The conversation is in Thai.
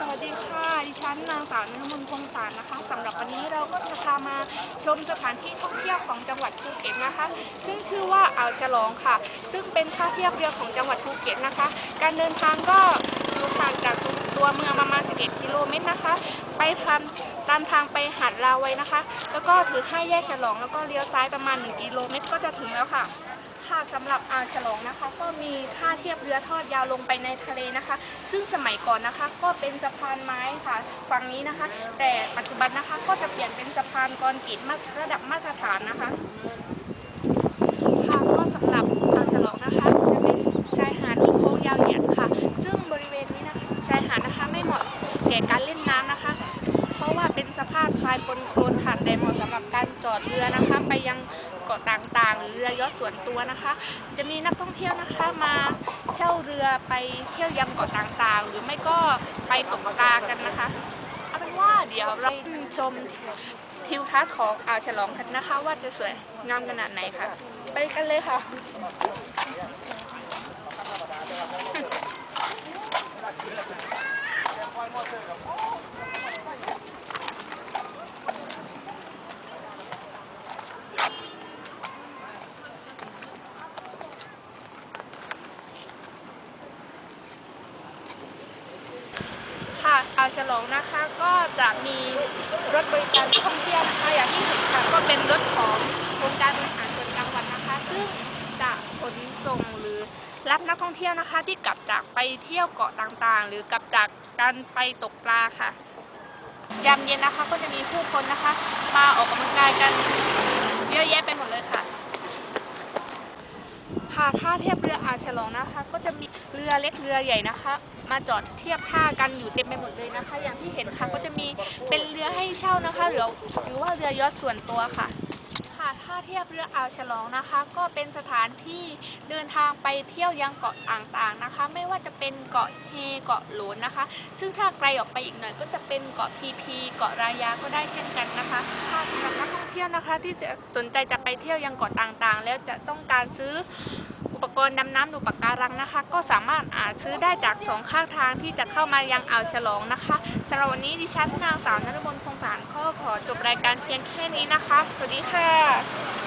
สวัสดีค่ะ ดิฉันนางสาวนรมนพงษ์สารนะคะสำหรับวันนี้เราก็จะพามาชมสถานที่ท่องเที่ยวของจังหวัดภูเก็ตนะคะ ซึ่งชื่อว่าอ่าวฉลองค่ะ ซึ่งเป็นท่าเทียบเรือของจังหวัดภูเก็ตนะคะ การเดินทางก็อยู่ห่างจากตัวเมืองประมาณ 11 กิโลเมตรนะคะ ไปทางตามทางไปหาดลาวัยนะคะ แล้วก็ถือห้าแยกฉลองแล้วก็เลี้ยวซ้ายประมาณ 1 กิโลเมตรก็จะถึงแล้วค่ะ ค่ะสำหรับอ่าวฉลองนะคะ ก็มีท่าเทียบเรือทอดยาวลงไปในทะเลนะคะ ซึ่งสมัยก่อนนะคะก็เป็นสะพานไม้ค่ะฝั่งนี้นะคะ แต่ปัจจุบันนะคะก็จะเปลี่ยนเป็นสะพานคอนกรีตมาระดับมาตรฐานนะคะค่ะก็สำหรับอ่าวฉลองนะคะ จะเป็นชายหาดโค้งยาวเหยียดค่ะ ซึ่งบริเวณนี้นะคะชายหาดนะคะไม่เหมาะแก่การเล่นน้ำนะคะ เพราะว่าเป็นสภาพทรายปนโคลนค่ะแต่เหมาะสำหรับการจอดเรือนะคะ ไปยังาะต่างๆ หรือเรือยอทส่วนตัวนะคะ จะมีนักท่องเที่ยวนะคะมาเช่าเรือไปเที่ยวยังเกาะต่างๆ หรือไม่ก็ไปตกปลากันนะคะเอาเป็นว่าเดี๋ยวเราชมทิวทัศน์ของอ่าวฉลองกันนะคะ ว่าจะสวยงามขนาดไหนค่ะไปกันเลยค่ะ ฉลองนะคะ ก็จะมีรถบริการท่องเที่ยวนะคะอย่างที่เห็นค่ะก็เป็นรถของโครงการบริหารส่วนจังหวัดนะคะ ซึ่งจะขนส่งหรือรับนักท่องเที่ยวนะคะ ที่กลับจากไปเที่ยวเกาะต่างๆ หรือกลับจากการไปตกปลาค่ะยามเย็นนะคะก็จะมีผู้คนนะคะ มาออกกำลังกายกันเยอะแยะไปหมดเลยค่ะค่ะท่าเทียบเรืออาฉลองนะคะ ก็จะมีเรือเล็กเรือใหญ่นะคะ มาจอดเทียบท่ากันอยู่เต็มไปหมดเลยนะคะ อย่างที่เห็นค่ะก็จะมีเป็นเรือให้เช่านะคะหรือหรือว่าเรือยอชต์ส่วนตัวค่ะค่ะท่าเทียบเรืออ่าวฉลองนะคะ ก็เป็นสถานที่เดินทางไปเที่ยวยังเกาะต่างๆนะคะ ไม่ว่าจะเป็นเกาะเฮเกาะหลนนะคะ ซึ่งถ้าไกลออกไปอีกหน่อย ก็จะเป็นเกาะพีพีเกาะรายาก็ได้เช่นกันนะคะค่ะสำหรับนักท่องเที่ยวนะคะ ที่สนใจจะไปเที่ยวยังเกาะต่างๆ แล้วจะต้องการซื้อ ปกรณ์ดำน้ำดูปะการังนะคะ ก็สามารถอาซื้อได้จากสองข้างทางที่จะเข้ามายังอ่าวฉลองนะคะสำหรับวันนี้ดิฉันนางสาวนรมนพงษ์ผานข้อขอจบรายการเพียงแค่นี้นะคะ สวัสดีค่ะ